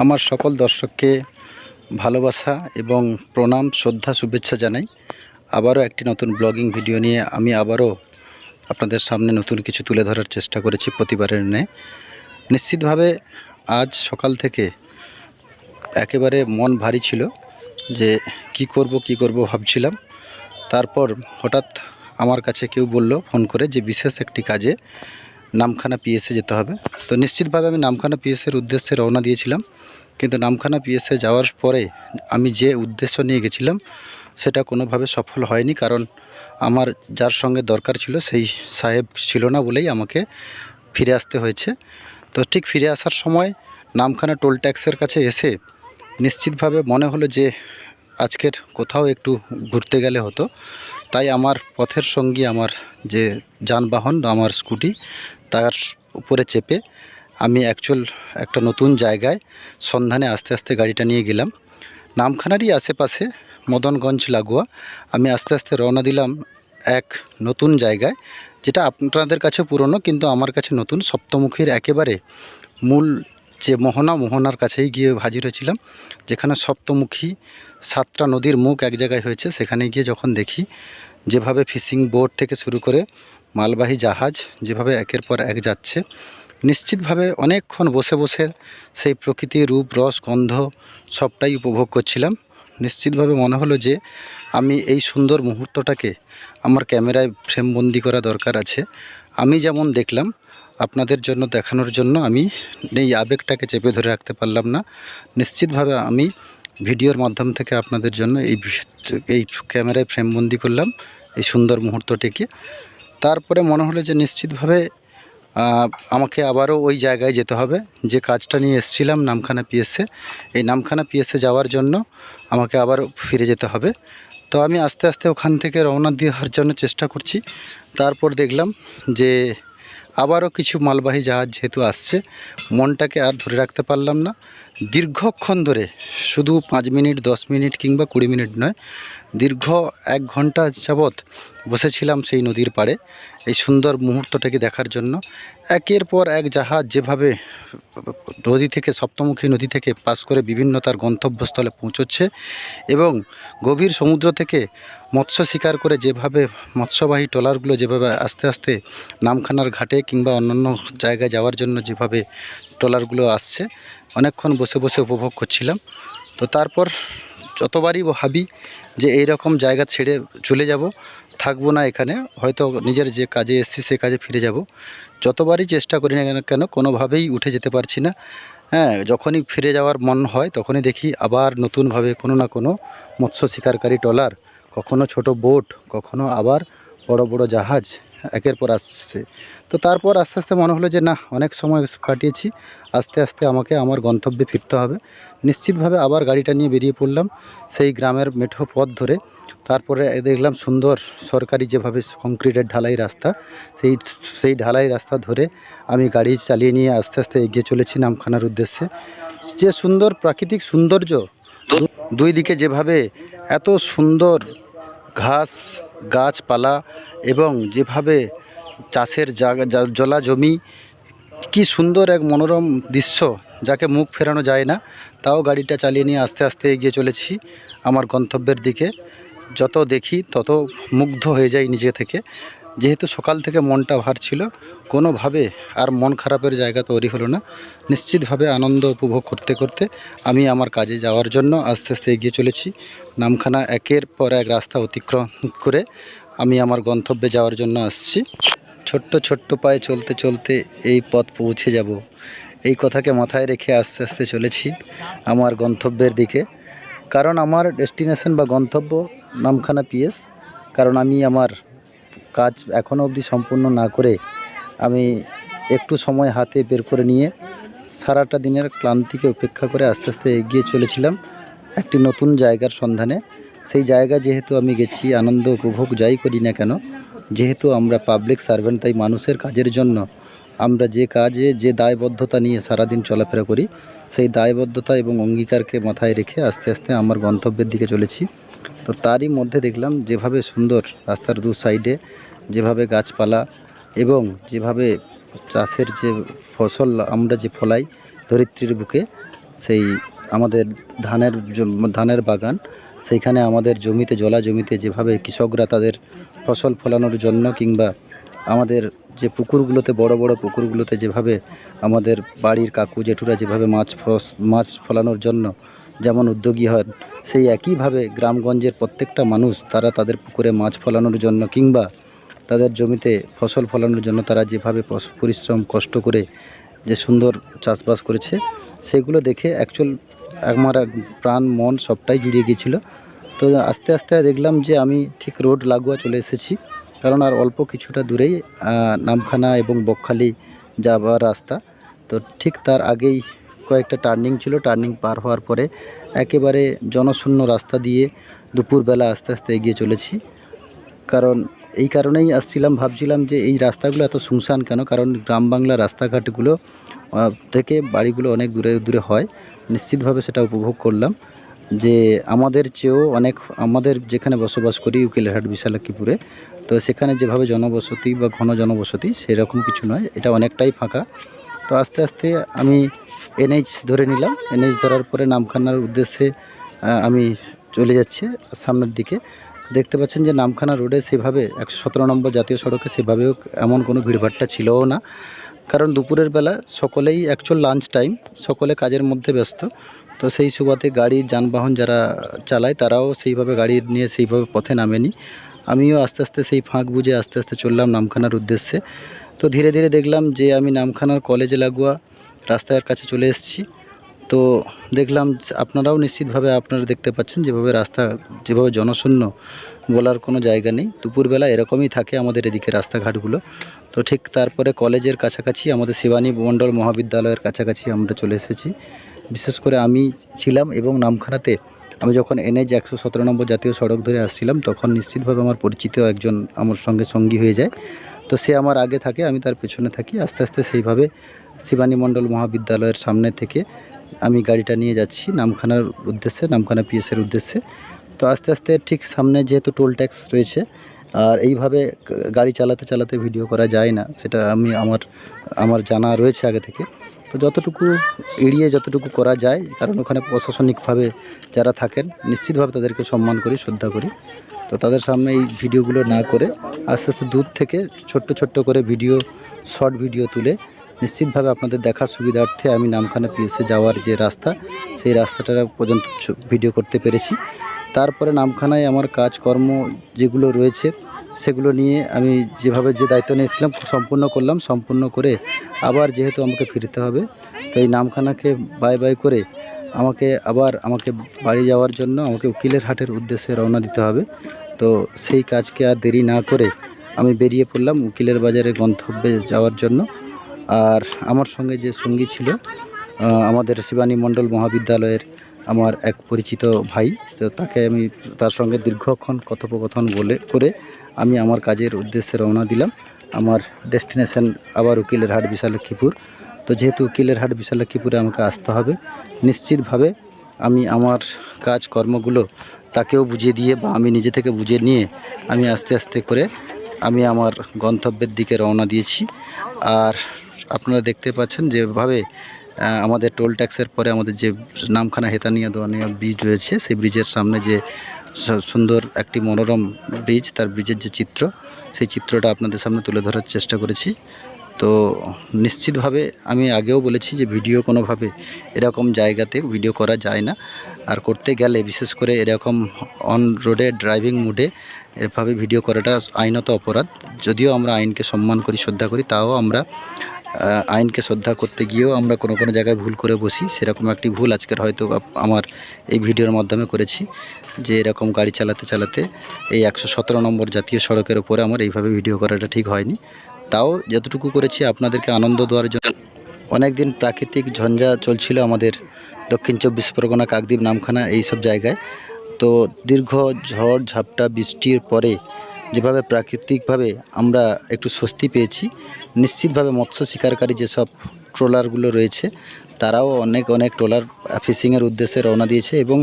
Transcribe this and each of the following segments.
আমার সকল দর্শককে ভালোবাসা এবং প্রণাম, শ্রদ্ধা, শুভেচ্ছা জানাই। আবারও একটি নতুন ব্লগিং ভিডিও নিয়ে আমি আবারও আপনাদের সামনে নতুন কিছু তুলে ধরার চেষ্টা করেছি প্রতিবারের ন্যায়। নিশ্চিতভাবে আজ সকাল থেকে একেবারে মন ভারী ছিল যে কি করব কি করব ভাবছিলাম। তারপর হঠাৎ আমার কাছে কেউ বলল, ফোন করে যে বিশেষ একটি কাজে নামখানা পিএসে যেতে হবে। তো নিশ্চিতভাবে আমি নামখানা পিএসের উদ্দেশ্যে রওনা দিয়েছিলাম। কিন্তু নামখানা পিএসে যাওয়ার পরে আমি যে উদ্দেশ্য নিয়ে গেছিলাম, সেটা কোনোভাবে সফল হয়নি কারণ আমার যার সঙ্গে দরকার ছিল সেই সাহেব ছিল না বলেই আমাকে ফিরে আসতে হয়েছে। তো ঠিক ফিরে আসার সময় নামখানা টোল ট্যাক্সের কাছে এসে নিশ্চিতভাবে মনে হলো যে আজকের কোথাও একটু ঘুরতে গেলে হতো। তাই আমার পথের সঙ্গী, আমার যে যানবাহন, আমার স্কুটি, তার উপরে চেপে আমি অ্যাকচুয়াল একটা নতুন জায়গায় সন্ধানে আস্তে আস্তে গাড়িটা নিয়ে গেলাম। নামখানারই আশেপাশে মদনগঞ্জ লাগোয়া। আমি আস্তে আস্তে রওনা দিলাম এক নতুন জায়গায়, যেটা আপনাদের কাছে পুরনো কিন্তু আমার কাছে নতুন। সপ্তমুখীর একেবারে মূল যে মোহনা, মোহনার কাছেই গিয়ে হাজির হয়েছিলাম, যেখানে সপ্তমুখী সাতটা নদীর মুখ এক জায়গায় হয়েছে। সেখানে গিয়ে যখন দেখি যেভাবে ফিশিং বোট থেকে শুরু করে মালবাহী জাহাজ যেভাবে একের পর এক যাচ্ছে নিশ্চিতভাবে অনেকক্ষণ বসে বসে সেই প্রকৃতির রূপ, রস, গন্ধ সবটাই উপভোগ করছিলাম। নিশ্চিতভাবে মনে হলো যে আমি এই সুন্দর মুহূর্তটাকে আমার ক্যামেরায় ফ্রেমবন্দি করা দরকার আছে। আমি যেমন দেখলাম, আপনাদের জন্য, দেখানোর জন্য আমি এই আবেগটাকে চেপে ধরে রাখতে পারলাম না। নিশ্চিতভাবে আমি ভিডিওর মাধ্যম থেকে আপনাদের জন্য এই এই ক্যামেরায় ফ্রেমবন্দি করলাম, এই সুন্দর মুহূর্তটিকে। তারপরে মনে হলো যে নিশ্চিতভাবে আমাকে আবারও ওই জায়গায় যেতে হবে। যে কাজটা নিয়ে এসেছিলাম নামখানা পিএসে এই নামখানা পিএসে যাওয়ার জন্য আমাকে আবার ফিরে যেতে হবে। তো আমি আস্তে আস্তে ওখান থেকে রওনা দেওয়ার জন্য চেষ্টা করছি। তারপর দেখলাম যে আবারও কিছু মালবাহী জাহাজ যেহেতু আসছে, মনটাকে আর ধরে রাখতে পারলাম না। দীর্ঘক্ষণ ধরে, শুধু পাঁচ মিনিট, দশ মিনিট কিংবা কুড়ি মিনিট নয়, দীর্ঘ এক ঘণ্টা যাবৎ বসেছিলাম সেই নদীর পাড়ে, এই সুন্দর মুহূর্তটাকে দেখার জন্য। একের পর এক জাহাজ যেভাবে নদী থেকে, সপ্তমুখী নদী থেকে পাস করে বিভিন্ন তার গন্তব্যস্থলে পৌঁছচ্ছে এবং গভীর সমুদ্র থেকে মৎস্য শিকার করে যেভাবে মৎস্যবাহী ট্রলারগুলো যেভাবে আস্তে আস্তে নামখানার ঘাটে কিংবা অন্যান্য জায়গায় যাওয়ার জন্য যেভাবে ট্রলারগুলো আসছে, অনেকক্ষণ বসে বসে উপভোগ করছিলাম। তো তারপর যতবারই ভাবি যে এই রকম জায়গা ছেড়ে চলে যাব থাকব না এখানে, হয়তো নিজের যে কাজে এসছি সে কাজে ফিরে যাব। যতবারই চেষ্টা করি না কেন কেন কোনোভাবেই উঠে যেতে পারছি না। হ্যাঁ যখনই ফিরে যাওয়ার মন হয়, তখনই দেখি আবার নতুনভাবে কোনো না কোনো মৎস্য শিকারকারী ট্রলার, কখনো ছোট বোট, কখনো আবার বড় বড় জাহাজ। একের পর আসছে। তো তারপর আস্তে আস্তে মনে হলো যে, না, অনেক সময় কাটিয়েছি আস্তে আস্তে আমাকে আমার গন্তব্যে ফিরতে হবে। নিশ্চিতভাবে আবার গাড়িটা নিয়ে বেরিয়ে পড়লাম সেই গ্রামের মেঠো পথ ধরে। তারপরে দেখলাম সুন্দর সরকারি যেভাবে কংক্রিটের ঢালাই রাস্তা, সেই সেই ঢালাই রাস্তা ধরে আমি গাড়ি চালিয়ে নিয়ে আস্তে আস্তে এগিয়ে চলেছি নামখানার উদ্দেশ্যে। যে সুন্দর প্রাকৃতিক সৌন্দর্য দুই দিকে যেভাবে এত সুন্দর ঘাস, গাছপালা এবং যেভাবে চাষের জলা জমি, কি সুন্দর এক মনোরম দৃশ্য যাকে মুখ ফেরানো যায় না। তাও গাড়িটা চালিয়ে নিয়ে আস্তে আস্তে এগিয়ে চলেছি আমার গন্তব্যের দিকে। যত দেখি তত মুগ্ধ হয়ে যাই নিজে থেকে। যেহেতু সকাল থেকে মনটা ভার ছিল, কোনোভাবে আর মন খারাপের জায়গা তৈরি হলো না। নিশ্চিতভাবে আনন্দ উপভোগ করতে করতে আমি আমার কাজে যাওয়ার জন্য আস্তে আস্তে এগিয়ে চলেছি। নামখানা একের পর এক রাস্তা অতিক্রম করে আমি আমার গন্তব্যে যাওয়ার জন্য আসছি। ছোট্ট ছোট্ট পায়ে চলতে চলতে এই পথ পৌঁছে যাব। এই কথাকে মাথায় রেখে আস্তে আস্তে চলেছি আমার গন্তব্যের দিকে। কারণ আমার ডেস্টিনেশন বা গন্তব্য নামখানা পিএস কারণ আমি আমার কাজ এখনও অবধি সম্পূর্ণ না করে আমি একটু সময় হাতে বের করে নিয়ে সারাটা দিনের ক্লান্তিকে উপেক্ষা করে আস্তে আস্তে এগিয়ে চলেছিলাম একটি নতুন জায়গার সন্ধানে। সেই জায়গা যেহেতু আমি গেছি, আনন্দ উপভোগ যাই করি না কেন, যেহেতু আমরা পাবলিক সার্ভেন্ট তাই মানুষের কাজের জন্য আমরা যে কাজে, যে দায়বদ্ধতা নিয়ে সারাদিন চলাফেরা করি, সেই দায়বদ্ধতা এবং অঙ্গীকারকে মাথায় রেখে আস্তে আস্তে আমার গন্তব্যের দিকে চলেছি। তো তারই মধ্যে দেখলাম যেভাবে সুন্দর রাস্তার দু সাইডে যেভাবে গাছপালা এবং যেভাবে চাষের যে ফসল, আমরা যে ফলাই ধরিত্রীর বুকে, সেই আমাদের ধানের ধানের বাগান, সেইখানে আমাদের জমিতে, জলা জমিতে যেভাবে কৃষকরা তাদের ফসল ফলানোর জন্য কিংবা আমাদের যে পুকুরগুলোতে, বড় বড় পুকুরগুলোতে যেভাবে আমাদের বাড়ির কাকু জেঠুরা যেভাবে মাছ ফস, মাছ ফলানোর জন্য যেমন উদ্যোগী হন সেই একইভাবে গ্রামগঞ্জের প্রত্যেকটা মানুষ তারা তাদের পুকুরে মাছ ফলানোর জন্য কিংবা তাদের জমিতে ফসল ফলানোর জন্য তারা যেভাবে পরিশ্রম, কষ্ট করে যে সুন্দর চাষবাস করেছে, সেগুলো দেখে অ্যাকচুয়াল আমার প্রাণ, মন সবটাই জুড়িয়ে গিয়েছিল। তো আস্তে আস্তে দেখলাম যে আমি ঠিক রোড লাগোয়া চলে এসেছি। কারণ আর অল্প কিছুটা দূরেই নামখানা এবং বকখালি যাবার রাস্তা। তো ঠিক তার আগেই কয়েকটা টার্নিং ছিল। টার্নিং পার হওয়ার পরে একেবারে জনশূন্য রাস্তা দিয়ে দুপুরবেলা আস্তে আস্তে এগিয়ে চলেছি। কারণ এই কারণেই আসছিলাম, ভাবছিলাম যে এই রাস্তাগুলো এত শুনশান কেন? কারণ গ্রাম বাংলা রাস্তাঘাটগুলো থেকে বাড়িগুলো অনেক দূরে দূরে হয়। নিশ্চিতভাবে সেটা উপভোগ করলাম। যে আমাদের চেয়েও অনেক, আমাদের যেখানে বসবাস করি উকিলহাট, বিশালাক্ষীপুরে, তো সেখানে যেভাবে জনবসতি বা ঘন জনবসতি, সেরকম কিছু নয়। এটা অনেকটাই ফাঁকা। তো আস্তে আস্তে আমি এনএইচ ধরে নিলাম। এনএইচ ধরার পরে নামখানার উদ্দেশ্যে আমি চলে যাচ্ছি সামনের দিকে। দেখতে পাচ্ছেন যে নামখানা রোডে সেভাবে একশো সতেরো নম্বর জাতীয় সড়কে সেভাবেও এমন কোনো ভিড়ভাট্টা ছিলও না। কারণ দুপুরের বেলা সকলেই অ্যাকচুয়াল লাঞ্চ টাইম সকলে কাজের মধ্যে ব্যস্ত। তো সেই সুবাদে গাড়ি, যানবাহন যারা চালায় তারাও সেইভাবে গাড়ি নিয়ে সেইভাবে পথে নামেনি। আমিও আস্তে আস্তে সেই ফাঁক বুঝে আস্তে আস্তে চললাম নামখানার উদ্দেশ্যে। তো ধীরে ধীরে দেখলাম যে আমি নামখানার কলেজে লাগোয়া রাস্তার কাছে চলে এসেছি। তো দেখলাম আপনারাও নিশ্চিতভাবে আপনারা দেখতে পাচ্ছেন যেভাবে রাস্তা, যেভাবে জনশূন্য বলার কোনো জায়গা নেই। দুপুরবেলা এরকমই থাকে আমাদের এদিকে রাস্তাঘাটগুলো। তো ঠিক তারপরে কলেজের কাছাকাছি আমাদের শিবানী মণ্ডল মহাবিদ্যালয়ের কাছাকাছি আমরা চলে এসেছি। বিশেষ করে আমি ছিলাম এবং নামখানাতে আমি যখন এনএইচ একশো সতেরো নম্বর জাতীয় সড়ক ধরে আসছিলাম, তখন নিশ্চিতভাবে আমার পরিচিত একজন আমার সঙ্গে সঙ্গী হয়ে যায়। তো সে আমার আগে থাকে, আমি তার পেছনে থাকি। আস্তে আস্তে সেইভাবে শিবানী মণ্ডল মহাবিদ্যালয়ের সামনে থেকে আমি গাড়িটা নিয়ে যাচ্ছি নামখানার উদ্দেশ্যে, নামখানা পিএসের উদ্দেশ্যে। তো আস্তে আস্তে ঠিক সামনে যেহেতু টোল ট্যাক্স রয়েছে, আর এইভাবে গাড়ি চালাতে চালাতে ভিডিও করা যায় না, সেটা আমি আমার আমার জানা রয়েছে আগে থেকে। তো যতটুকু এড়িয়ে যতটুকু করা যায়, কারণ ওখানে প্রশাসনিকভাবে যারা থাকেন, নিশ্চিতভাবে তাদেরকে সম্মান করি, শ্রদ্ধা করি। তো তাদের সামনে এই ভিডিওগুলো না করে, আস্তে আস্তে দূর থেকে ছোট্ট ছোট্ট করে ভিডিও, শর্ট ভিডিও তুলে নিশ্চিতভাবে আপনাদের দেখার সুবিধার্থে আমি নামখানা পিএসে যাওয়ার যে রাস্তা, সেই রাস্তাটা পর্যন্ত ভিডিও করতে পেরেছি। তারপরে নামখানায় আমার কাজকর্ম যেগুলো রয়েছে সেগুলো নিয়ে আমি যেভাবে যে দায়িত্ব নিয়েছিলাম সম্পূর্ণ করলাম, সম্পূর্ণ করে আবার যেহেতু আমাকে ফিরতে হবে তো এই নামখানাকে বাই বাই করে আমাকে আবার আমাকে বাড়ি যাওয়ার জন্য আমাকে উকিলের হাটের উদ্দেশ্যে রওনা দিতে হবে। তো সেই কাজকে আর দেরি না করে আমি বেরিয়ে পড়লাম উকিলের বাজারে গন্তব্যে যাওয়ার জন্য। আর আমার সঙ্গে যে সঙ্গী ছিল আমাদের শিবানী মণ্ডল মহাবিদ্যালয়ের আমার এক পরিচিত ভাই, তো তাকে আমি তার সঙ্গে দীর্ঘক্ষণ কথোপকথন বলে, করে আমি আমার কাজের উদ্দেশ্যে রওনা দিলাম। আমার ডেস্টিনেশন আবার উকিলের হাট বিশালক্ষীপুর। তো যেহেতু উকিলের হাট বিশালক্ষীপুরে আমাকে আসতে হবে, নিশ্চিতভাবে আমি আমার কাজকর্মগুলো তাকেও বুঝিয়ে দিয়ে বা আমি নিজে থেকে বুঝে নিয়ে আমি আস্তে আস্তে করে আমি আমার গন্তব্যের দিকে রওনা দিয়েছি। আর আপনারা দেখতে পাচ্ছেন যেভাবে আমাদের টোল ট্যাক্সের পরে আমাদের যে নামখানা হেতানিয়া দোয়ানিয়া ব্রিজ রয়েছে, সেই ব্রিজের সামনে যে সুন্দর একটি মনোরম ব্রিজ, তার ব্রিজের যে চিত্র, সেই চিত্রটা আপনাদের সামনে তুলে ধরার চেষ্টা করেছি। তো নিশ্চিতভাবে আমি আগেও বলেছি যে ভিডিও কোনোভাবে এরকম জায়গাতে ভিডিও করা যায় না। আর করতে গেলে, বিশেষ করে এরকম অন রোডে ড্রাইভিং মুডে এভাবে ভিডিও করাটা আইনত অপরাধ। যদিও আমরা আইনকে সম্মান করি, শ্রদ্ধা করি, তাও আমরা আইনকে শ্রদ্ধা করতে গিয়েও আমরা কোনো কোনো জায়গায় ভুল করে বসি, সেরকম একটি ভুল আজকের হয়তো আমার এই ভিডিওর মাধ্যমে করেছি, যে এরকম গাড়ি চালাতে চালাতে এই একশো সতেরো নম্বর জাতীয় সড়কের ওপরে আমার এইভাবে ভিডিও করাটা ঠিক হয়নি। তাও যতটুকু করেছি, আপনাদেরকে আনন্দ দেওয়ার জন্য। অনেক দিন প্রাকৃতিক ঝঞ্ঝা চলছিল আমাদের দক্ষিণ চব্বিশ পরগনা, কাকদ্বীপ, নামখানা এই সব জায়গায়। তো দীর্ঘ ঝড়, ঝাপটা, বৃষ্টির পরে যেভাবে প্রাকৃতিকভাবে আমরা একটু স্বস্তি পেয়েছি, নিশ্চিতভাবে মৎস্য শিকারকারী যেসব ট্রলারগুলো রয়েছে, তারাও অনেক অনেক ট্রলার ফিশিংয়ের উদ্দেশ্যে রওনা দিয়েছে এবং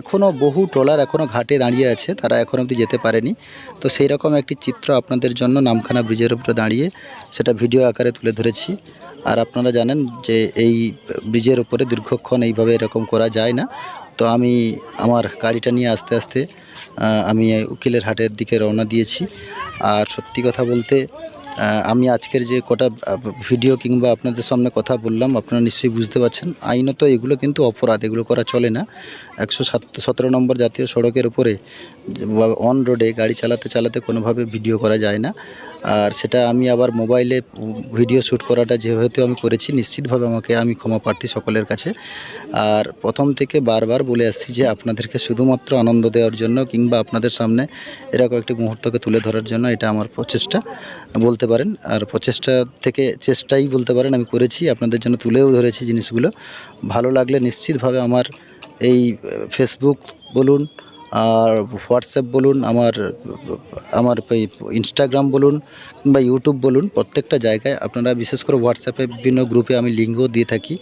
এখনও বহু ট্রলার এখনও ঘাটে দাঁড়িয়ে আছে, তারা এখন অবধি যেতে পারেনি। তো সেই রকম একটি চিত্র আপনাদের জন্য নামখানা ব্রিজের উপরে দাঁড়িয়ে সেটা ভিডিও আকারে তুলে ধরেছি। আর আপনারা জানেন যে এই ব্রিজের উপরে দীর্ঘক্ষণ এইভাবে এরকম করা যায় না। তো আমি আমার গাড়িটা নিয়ে আস্তে আস্তে আমি উকিলের হাটের দিকে রওনা দিয়েছি। আর সত্যি কথা বলতে আমি আজকের যে কটা ভিডিও কিংবা আপনাদের সামনে কথা বললাম, আপনারা নিশ্চয়ই বুঝতে পারছেন। আইনত এগুলো কিন্তু অপরাধ, এগুলো করা চলে না। একশো সাত, সতেরো নম্বর জাতীয় সড়কের উপরে অন রোডে গাড়ি চালাতে চালাতে কোনোভাবে ভিডিও করা যায় না। আর সেটা আমি আবার মোবাইলে ভিডিও শ্যুট করাটা যেহেতু আমি করেছি, নিশ্চিতভাবে আমাকে আমি ক্ষমা প্রার্থী সকলের কাছে। আর প্রথম থেকে বারবার বলে আসছি যে আপনাদেরকে শুধুমাত্র আনন্দ দেওয়ার জন্য কিংবা আপনাদের সামনে এরকম একটি মুহূর্তকে তুলে ধরার জন্য এটা আমার প্রচেষ্টা। বলতে পারেন, আর প্রচেষ্টা থেকে চেষ্টাই বলতে পারেন, আমি করেছি, আপনাদের জন্য তুলেও ধরেছি জিনিসগুলো। ভালো লাগলে নিশ্চিতভাবে আমার এই ফেসবুক বলুন আর হোয়াটসঅ্যাপ বলুন, আমার আমার ইনস্টাগ্রাম বলুন কিংবা ইউটিউব বলুন, প্রত্যেকটা জায়গায় আপনারা বিশেষ করে হোয়াটসঅ্যাপে বিভিন্ন গ্রুপে আমি লিঙ্কও দিয়ে থাকি।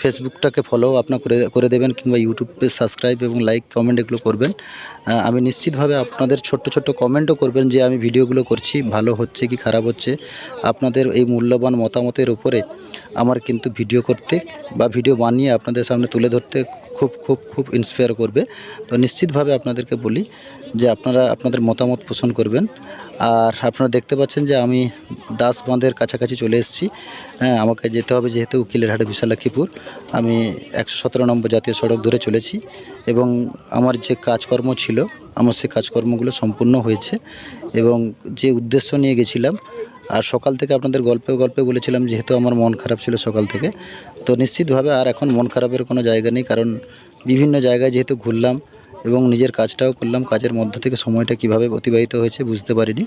ফেসবুকটাকে ফলো আপনার করে করে দেবেন কিংবা ইউটিউবে সাবস্ক্রাইব এবং লাইক কমেন্ট এগুলো করবেন। আমি নিশ্চিতভাবে আপনাদের ছোট্ট ছোট্ট কমেন্টও করবেন যে আমি ভিডিওগুলো করছি, ভালো হচ্ছে কি খারাপ হচ্ছে। আপনাদের এই মূল্যবান মতামতের উপরে আমার কিন্তু ভিডিও করতে বা ভিডিও বানিয়ে আপনাদের সামনে তুলে ধরতে খুব খুব খুব ইন্সপায়ার করবে। তো নিশ্চিতভাবে আপনাদেরকে বলি যে আপনারা আপনাদের মতামত পোষণ করবেন। আর আপনারা দেখতে পাচ্ছেন যে আমি দাস বাঁধের কাছাকাছি চলে এসেছি। হ্যাঁ আমাকে যেতে হবে যেহেতু উকিলের হাটে বিশালাক্ষীপুর। আমি একশো সতেরো নম্বর জাতীয় সড়ক ধরে চলেছি এবং আমার যে কাজকর্ম ছিল, আমার সেই কাজকর্মগুলো সম্পূর্ণ হয়েছে এবং যে উদ্দেশ্য নিয়ে গেছিলাম আর সকাল থেকে আপনাদের গল্পে গল্পে বলেছিলাম, যেহেতু আমার মন খারাপ ছিল সকাল থেকে, তো নিশ্চিতভাবে আর এখন মন খারাপের কোনো জায়গা নেই, কারণ বিভিন্ন জায়গায় যেহেতু ঘুরলাম এবং নিজের কাজটাও করলাম, কাজের মধ্য থেকে সময়টা কীভাবে অতিবাহিত হয়েছে বুঝতে পারিনি।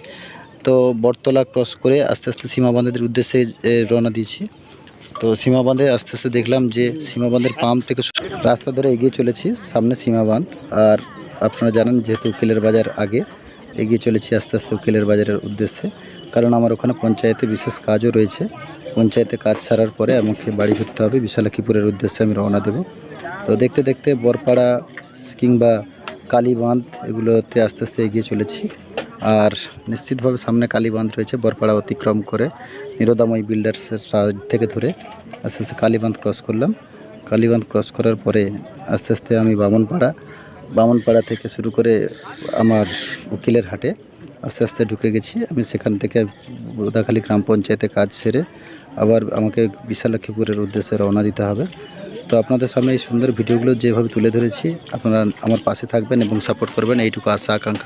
তো বটতলা ক্রস করে আস্তে আস্তে সীমাবান্ধের উদ্দেশ্যে রওনা দিয়েছি। তো সীমাবান্ধে আস্তে আস্তে দেখলাম যে সীমাবান্ধের পাম্প থেকে রাস্তা ধরে এগিয়ে চলেছি, সামনে সীমাবান্ধ। আর আপনারা জানেন, যেহেতু উকিলের বাজার আগে এগিয়ে চলেছি আস্তে আস্তে উকিলের বাজারের উদ্দেশ্যে। কারণ আমার ওখানে পঞ্চায়েতে বিশেষ কাজও রয়েছে। পঞ্চায়েতে কাজ ছাড়ার পরে আমাকে বাড়ি ফিরতে হবে বিশালাক্ষীপুরের উদ্দেশ্যে আমি রওনা দেব। তো দেখতে দেখতে বরপাড়া কিংবা কালীবাঁধ এগুলোতে আস্তে আস্তে এগিয়ে চলেছি। আর নিশ্চিতভাবে সামনে কালীবাঁধ রয়েছে, বরপাড়া অতিক্রম করে নিরোদাময় বিল্ডার্সের সাইড থেকে ধরে আস্তে আস্তে কালীবাঁধ ক্রস করলাম। কালীবাঁধ ক্রস করার পরে আস্তে আস্তে আমি বামনপাড়া বামনপাড়া থেকে শুরু করে আমার উকিলের হাটে আস্তে আস্তে ঢুকে গেছি। আমি সেখান থেকে বোদাখালী গ্রাম পঞ্চায়েতে কাজ সেরে আবার আমাকে বিশালক্ষীপুরের উদ্দেশ্যে রওনা দিতে হবে। তো আপনাদের সামনে এই সুন্দর ভিডিওগুলো যেভাবে তুলে ধরেছি, আপনারা আমার পাশে থাকবেন এবং সাপোর্ট করবেন। এইটুকু আশা, আকাঙ্ক্ষা।